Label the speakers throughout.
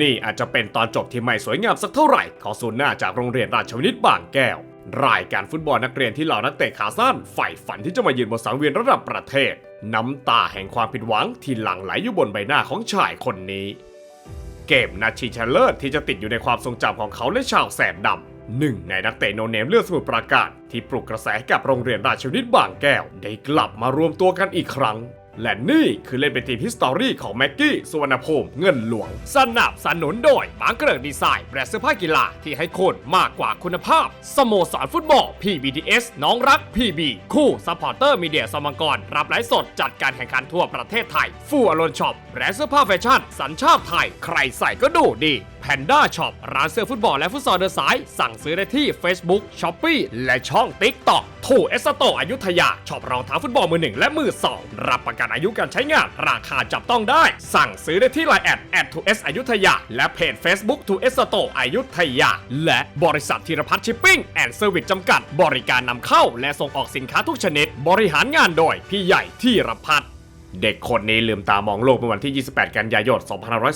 Speaker 1: นี่อาจจะเป็นตอนจบที่ไม่สวยงามสักเท่าไหร่ของศูนย์หน้าจากโรงเรียนราชวินิตบางแก้ว รายการฟุตบอลนักเรียนที่เหล่านักเตะขาสั้นใฝ่ฝันที่จะมายืนบนสังเวียนระดับประเทศ น้ำตาแห่งความผิดหวังที่หลั่งไหลอยู่บนใบหน้าของชายคนนี้ เกมนาทีชเลิศที่จะติดอยู่ในความทรงจำของเขาและชาวแสบดำหนึ่งในนักเตะโนเนมเลือดสมุทรปราการที่ปลุกกระแสให้กับโรงเรียนราชวินิตบางแก้ว ได้กลับมารวมตัวกันอีกครั้ง และนี่คือเล่นเป็นทีมฮิสตอรี่ของแม็กกี้สุวรรณภูมิเงินหลวง สนับสนุนโดยบางเกริกดีไซน์แบรนด์เสื้อผ้ากีฬาที่ให้คุณมากกว่าคุณภาพ สโมสรฟุตบอล PBTS น้องรัก PB คู่ซัพพอร์เตอร์มีเดียสมังกร รับไลฟ์สดจัดการแข่งขันทั่วประเทศไทยฟูอลอนช็อปแบรนด์เสื้อผ้าแฟชั่น สัญชาติไทย ใครใส่ก็ดูดีแพนด้าช็อปร้านเสื้อฟุตบอลและฟุตซอลเดินสาย สั่งซื้อได้ที่ Facebook s h o p e e และช่อง TikTok ทูเอสโตอยุธยาช็อปรองเท้าฟุตบอลมือหนึ่งและมือสองรับประกันอายุการใช้งาน ราคาจับต้องได้ สั่งซื้อได้ที่ไลน์แอดแอดทูเอสอยุธยาและเพจ Facebook ทูเอสโตอยุธยาและบริษัทธีรพัฒน์ชิปปิ้งแอนด์เซอร์วิสจำกัด บริการนำเข้า และส่งออกสินค้าทุกชนิด บริหารงานโดยพี่ใหญ่ธีรพัฒน์ เด็กคนนี้ลืมตามองโลกเมื่อวันที่ 28 กันยายน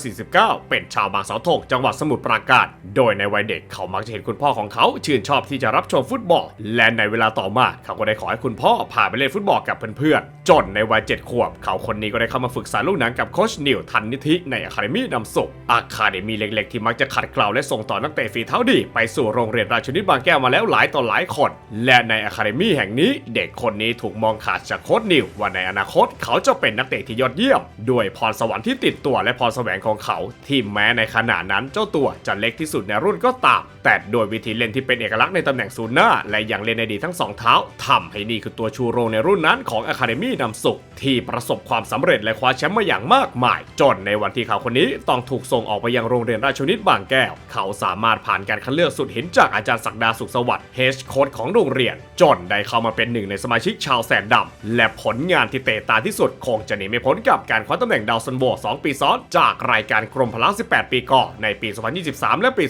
Speaker 1: 2549 เป็นชาวบางเสาธงจังหวัดสมุทรปราการ โดยในวัยเด็กเขามักจะเห็นคุณพ่อของเขาชื่นชอบที่จะรับชมฟุตบอล และในเวลาต่อมาเขาก็ได้ขอให้คุณพ่อพาไปเล่นฟุตบอลกับเพื่อนๆ จนในวัย 7 ขวบ เขาคนนี้ก็ได้เข้ามาฝึกสอนลูกหนังกับโคชนิวทันนิธิในอะคาเดมี่นำสุขอะคาเดมี่เล็กๆ ที่มักจะขัดเกลาและส่งต่อนักเตะฝีเท้าดี ไปสู่โรงเรียนราชนิตบางแก้วมาแล้วหลายต่อหลายคน และในอะคาเดมี่แห่งนี้ เด็กคนนี้ถูกมองขาดจากโคชนิวว่าในอนาคตเขาจะเป็น็นนักเตะที่ยอดเยี่ยม ด้วยพรสวรรค์ที่ติดตัวและพรแสวงของเขา ที่แม้ในขณะนั้นเจ้าตัวจะเล็กที่สุดในรุ่นก็ตาม แต่โดยวิธีเล่นที่เป็นเอกลักษณ์ในตำแหน่งศูนย์หน้า และยังเล่นในดีทั้งสองเท้าทำให้นี่คือตัวชูโรงในรุ่นนั้นของอะคาเดมี่นำสุขที่ประสบความสำเร็จและคว้าแชมป์มาอย่างมากมาย จนในวันที่เขาคนนี้ต้องถูกส่งออกไปยังโรงเรียนราชนิตบางแก้ว เขาสามารถผ่านการคัดเลือกสุดเหินจากอาจารย์ศักดาสุขสวัสดิ์เฮดโค้ชของโรงเรียน จนได้เข้ามาเป็นหนึ่งในสมาชิกชาวแสนดำและผลงานที่เตะตาที่สุดคงจะหนีไม่พ้นกับการคว้าตำแหน่งดาวซันโบ2 ปีซ้อน จากรายการกรมพละ18 ปีก่อนในปี 2023 และปี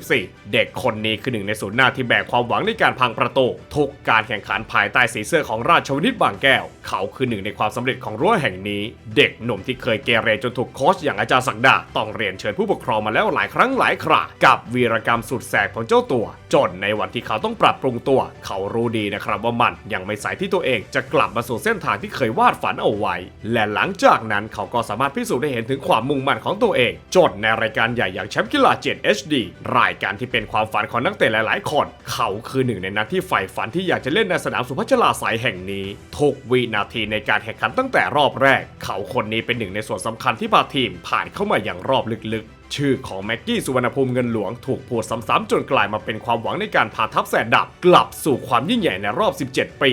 Speaker 1: 2024 เด็กคนนี้คือหนึ่งในศูนย์หน้าที่แบกความหวังในการพังประตูทุกการแข่งขันภายใต้สีเสื้อของราชวินิตบางแก้ว เขาคือหนึ่งในความสำเร็จของรั้วแห่งนี้ เด็กหนุ่มที่เคยเกเรจนถูกโค้ชอย่างอาจารย์ศักดาต้องเรียนเชิญผู้ปกครองมาแล้วหลายครั้งหลายครากับวีรกรรมสุดแสบของเจ้าตัว จนในวันที่เขาต้องปรับปรุงตัว เขารู้ดีนะครับว่ามันยังไม่สายที่ตัวเองจะกลับมาสู่เส้นทางที่เคยวาดฝันเอาไว้และหลังจากนั้นเขาก็สามารถพิสูจน์ได้เห็นถึงความมุ่งมั่นของตัวเอง จนในรายการใหญ่อย่างแชมป์กีฬา 7 HD รายการที่เป็นความฝันของนักเตะหลาย ๆ คน เขาคือหนึ่งในนักที่ใฝ่ฝันที่อยากจะเล่นในสนามสุพัชลาสายแห่งนี้ ทุกวินาทีในการแข่งขันตั้งแต่รอบแรก เขาคนนี้เป็นหนึ่งในส่วนสำคัญที่พาทีมผ่านเข้ามาอย่างรอบลึก ๆชื่อของแม็กกี้สุวรรณภูมิเงินหลวงถูกพูดซ้ำๆจนกลายมาเป็นความหวังในการพาทัพแสนดับ กลับสู่ความยิ่งใหญ่ในรอบ 17 ปี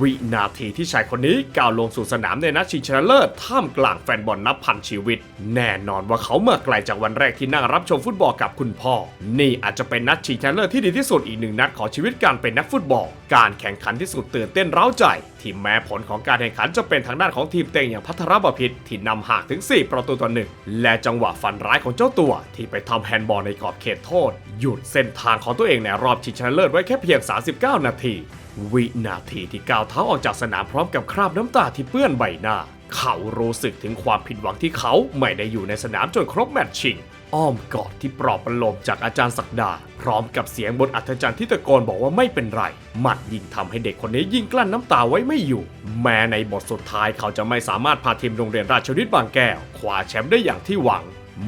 Speaker 1: วินาทีที่ชายคนนี้ก้าวลงสู่สนามในนัดชิงชนะเลิศท่ามกลางแฟนบอลนับพันชีวิต แน่นอนว่าเขาเมาไกลจากวันแรกที่นั่งรับชมฟุตบอลกับคุณพ่อ นี่อาจจะเป็นนัดชิงชนะเลิศที่ดีที่สุดอีกหนึ่งนัดของชีวิตการเป็นนักฟุตบอล การแข่งขันที่สุดตื่นเต้นร้าใจ ที่แม้ผลของการแข่งขันจะเป็นทางด้านของทีมเต็งอย่างพัทรบพิษที่นำห่างถึง 4 ประตูต่อหนึ่งและจังหวะฟันร้ายของเจ้าตัว ที่ไปทำแฮนด์บอลในกรอบเขตโทษ หยุดเส้นทางของตัวเองในรอบชิงชนะเลิศไว้แค่เพียง 39 นาที วินาทีที่ก้าวเท้าออกจากสนามพร้อมกับคราบน้ำตาที่เปื้อนใบหน้า เขารู้สึกถึงความผิดหวังที่เขาไม่ได้อยู่ในสนามจนครบแมตช์ชิง อ้อมกอดที่ปลอบประโลมจากอาจารย์ศักดา พร้อมกับเสียงบนอัธจันทร์ที่ตะโกนบอกว่าไม่เป็นไร มันยิ่งทำให้เด็กคนนี้ยิ่งกลั้นน้ำตาไว้ไม่อยู่ แม้ในบทสุดท้ายเขาจะไม่สามารถพาทีมโรงเรียนราชวิทย์บางแก้วคว้าแชมป์ได้อย่างที่หวัง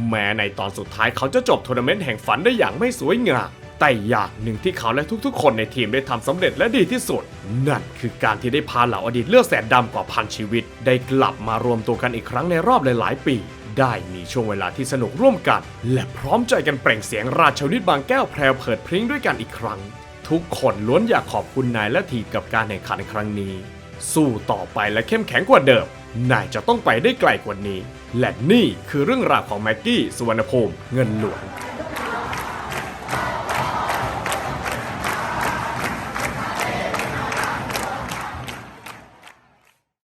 Speaker 1: แม้ในตอนสุดท้ายเขาจะจบทัวร์นาเมนต์แห่งฝันได้อย่างไม่สวยงาม แต่อย่างหนึ่งที่เขาและทุกๆ คนในทีมได้ทำสำเร็จและดีที่สุด นั่นคือการที่ได้พาเหล่าอดีตเลือดแสนดำกว่าพันชีวิต ได้กลับมารวมตัวกันอีกครั้งในรอบหลายๆ ปี ได้มีช่วงเวลาที่สนุกร่วมกัน และพร้อมใจกันเปล่งเสียงราชวิทย์บางแก้วแพรวเผิดพริ้งด้วยกันอีกครั้ง ทุกคนล้วนอยากขอบคุณนายและทีมกับการแข่งขันครั้งนี้ สู้ต่อไปและเข้มแข็งกว่าเดิมนายจะต้องไปได้ไกลกว่านี้ และนี่คือเรื่องราวของแม็กกี้สุวรรณภูมิเงินหลวง